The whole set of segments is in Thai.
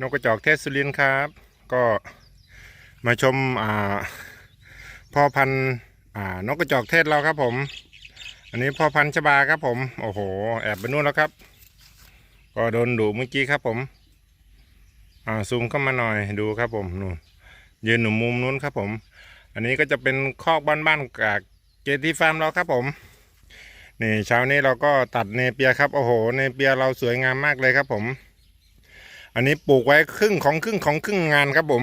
นกกระจอกเทศสุรินครับ ก็มาชมอ่าพ่อพันธุ์อ่านกกระจอกเทศเราครับผม อันนี้พ่อพันธุ์ชบาครับผม โอ้โห แอบไปนู่นแล้วครับ ก็โดนดุเมื่อกี้ครับผมอ่าซูมเข้ามาหน่อยดูครับผมนู่นยืนหนุ่มมุมนู้นครับผม อันนี้ก็จะเป็นคอกบ้านๆจากเจทีฟาร์มเราครับผมนี่เช้านี้เราก็ตัดเนเปียครับโอ้โห เนเปียเราสวยงามมากเลยครับผม อันนี้ปลูกไว้ครึ่งของครึ่งของครึ่งงานครับผม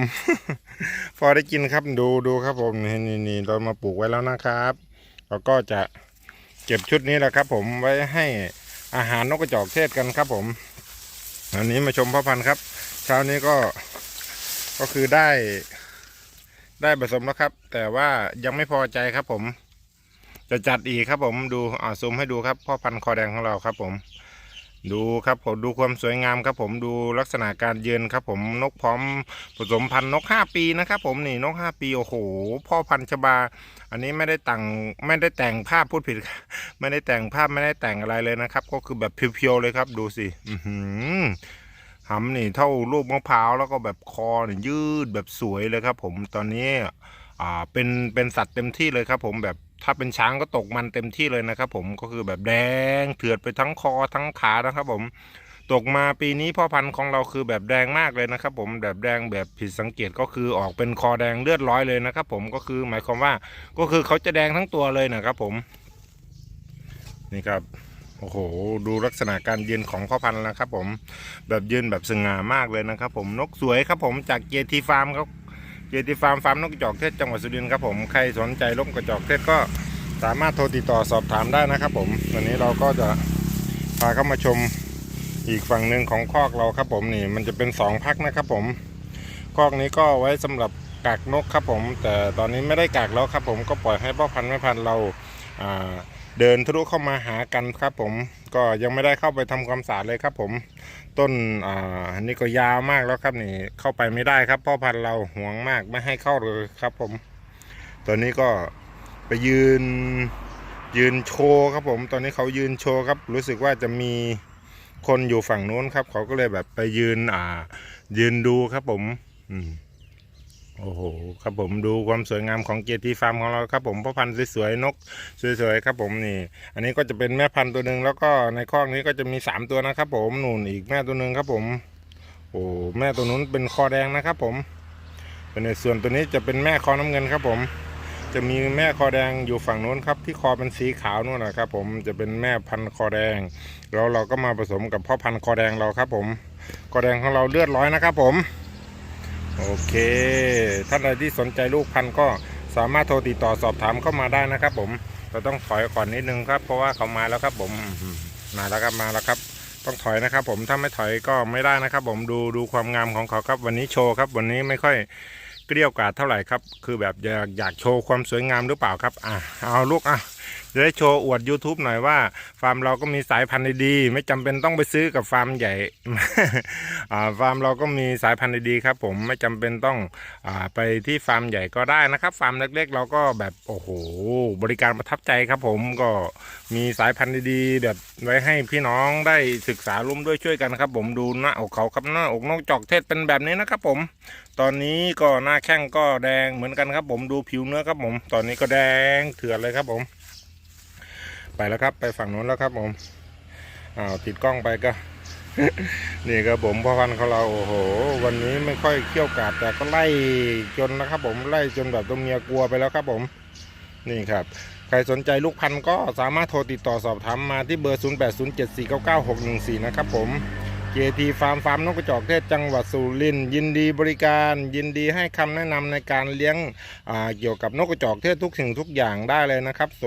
พอได้กินครับดูดูครับผมนี่นี่นี่เรามาปลูกไว้แล้วนะครับ เราก็จะเก็บชุดนี้แหละครับ ผมไว้ให้อาหารนกกระจอกเทศกันครับ ผมอันนี้มาชมพ่อพันธุ์ครับ เช้านี้ก็ก็คือได้ ได้ผสมแล้วครับ แต่ว่ายังไม่พอใจครับผม จะจัดอีกครับผมดูอ่าซูมให้ดูครับพ่อพันธุ์คอแดงของเราครับผม ดูครับผมดูความสวยงามครับผมดูลักษณะการยืนครับผมนกพร้อมผสมพันธุ์นกห้าปีนะครับผมนี่นกห้าปีโอ้โหพ่อพันธุ์ชบา อันนี้ไม่ได้แต่งไม่ได้แต่งภาพพูดผิด ไม่ได้แต่งภาพไม่ได้แต่งอะไรเลยนะครับ ก็คือแบบเพียวๆเลยครับ ดูสิอืหือหำนี่เท่าลูกมะพร้าวแล้วก็แบบคอนี่ยืดแบบสวยเลยครับ ผมตอนนี้อ่าเป็นเป็นสัตว์เต็มที่เลยครับ ผมแบบ ถ้าเป็นช้างก็ตกมันเต็มที่เลยนะครับ ผมก็คือแบบแดงเถือดไปทั้งคอทั้งขานะครับ ผมตกมาปีนี้พ่อพันธุ์ของเราคือแบบแดงมากเลยนะครับ ผมแบบแดงแบบผิดสังเกตก็คือออกเป็นคอแดงเลือดร้อยเลยนะครับ ผมก็คือหมายความว่าก็คือเขาจะแดงทั้งตัวเลยนะครับ ผม นี่ครับโอ้โหดูลักษณะการยืนของพ่อพันธุ์นะครับ ผมแบบยืนแบบสง่ามากเลยนะครับ ผมนกสวยครับ ผมจากเจทีฟาร์มครับ จติฟาร์มฟาร์มนกกระจอกเทศจังหวัดสุรินทร์ครับผมใครสนใจนกกระจอกเทศก็สามารถโทรติดต่อสอบถามได้นะครับผมวันนี้เราก็จะพาเข้ามาชมอีกฝั่งหนึ่งของคอกเราครับผมนี่มันจะเป็นสองพักนะครับผมคอกนี้ก็ไว้สำหรับกักนกครับผม แต่ตอนนี้ไม่ได้กักแล้วครับผมก็ปล่อยให้พ่อพันธุ์แม่พันธุ์เราเดินทะลุเข้ามาหากันครับผม ก็ยังไม่ได้เข้าไปทำความสะอาดเลยครับผมต้นอ่านนี้ก็ยาวมากแล้วครับนี่เข้าไปไม่ได้ครับพ่อพันธุ์เราห่วงมากไม่ให้เข้าเลยครับผม ตัวนี้ก็ไปยืนยืนโชว์ครับผม ตอนนี้เขายืนโชว์ครับ รู้สึกว่าจะมีคนอยู่ฝั่งนู้นครับ เขาก็เลยแบบไปยืนอ่า ยืนดูครับผม อืม โอ้โหครับผมดูความสวยงามของเกียรติฟาร์มของเราครับผมพ่อพันธุ์สวยๆนกสวยๆครับผมนี่ อันนี้ก็จะเป็นแม่พันธุ์ตัวหนึ่งแล้วก็ในคอกนี้ก็จะมีสามตัวนะครับ ผมนู่นอีกแม่ตัวหนึ่งครับผม โอ้แม่ตัวนู้นเป็นคอแดงนะครับ ผมเป็นในส่วนตัวนี้จะเป็นแม่คอน้ำเงินครับผม จะมีแม่คอแดงอยู่ฝั่งนู้นครับ ที่คอเป็นสีขาวนู่นนะครับ ผมจะเป็นแม่พันธุ์คอแดงแล้วเราก็มาผสมกับพ่อพันธุ์คอแดงเราครับ ผมคอแดงของเราเลือดร้อยนะครับ ผม โอเค ท่านใดที่สนใจลูกพันธุ์ก็สามารถโทรติดต่อสอบถามเข้ามาได้นะครับ ผมเราต้องถอยก่อนนิดนึงครับ เพราะว่าเขามาแล้วครับ ผมมาแล้วครับมาแล้วครับ ต้องถอยนะครับ ผมถ้าไม่ถอยก็ไม่ได้นะครับ ผมดูดูความงามของเขาครับ วันนี้โชว์ครับ วันนี้ไม่ค่อยเกลี้ยวกราดเท่าไหร่ครับ คือแบบอยากอยากโชว์ความสวยงามหรือเปล่าครับ อะเอาลูกอะ จะได้โชว์อวด YouTube หน่อยว่า ฟาร์มเราก็มีสายพันธุ์ดีๆไม่จำเป็นต้องไปซื้อกับฟาร์มใหญ่ฟาร์มเราก็มีสายพันธุ์ดีๆครับ ผมไม่จำเป็นต้องอไปที่ฟาร์มใหญ่ก็ได้นะครับ ฟาร์มเล็กๆ เราก็แบบโอ้โหบริการประทับใจครับ ผมก็มีสายพันธุ์ดีๆแบบไว้ให้พี่น้องได้ศึกษาร่วมด้วยช่วยกันครับ ผมดูหน้าอกเขาครับหน้าอกนกจอกเทศเป็นแบบนี้นะครับ ผม ตอนนี้ก็หน้าแข้งก็แดงเหมือนกันครับ ผมดูผิวเนื้อครับผม ตอนนี้ก็แดงเถื่อนเลยครับผม ไปแล้วครับ ไปฝั่งนู้นแล้วครับผมอ้าวติดกล้องไปก็ นี่ครับผมพ่อพันธุ์ของเราโอ้โห วันนี้ไม่ค่อยเขี้ยวกาดแต่ก็ไล่จนนะครับ ผมไล่จนแบบตัวเมียกลัวไปแล้วครับผม นี่ครับใครสนใจลูกพันธุ์ก็สามารถโทรติดต่อสอบถามมาที่เบอร์ 0807499614 นะครับผม JT ฟาร์มฟาร์มนกกระจอกเทศจังหวัดสุรินทร์ยินดีบริการยินดีให้คำแนะนำในการเลี้ยงเกี่ยวกับนกกระจอกเทศทุกสิ่งทุกอย่างได้เลยนะครับส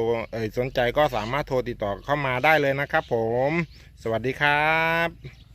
สนใจก็สามารถโทรติดต่อเข้ามาได้เลยนะครับผม สวัสดีครับ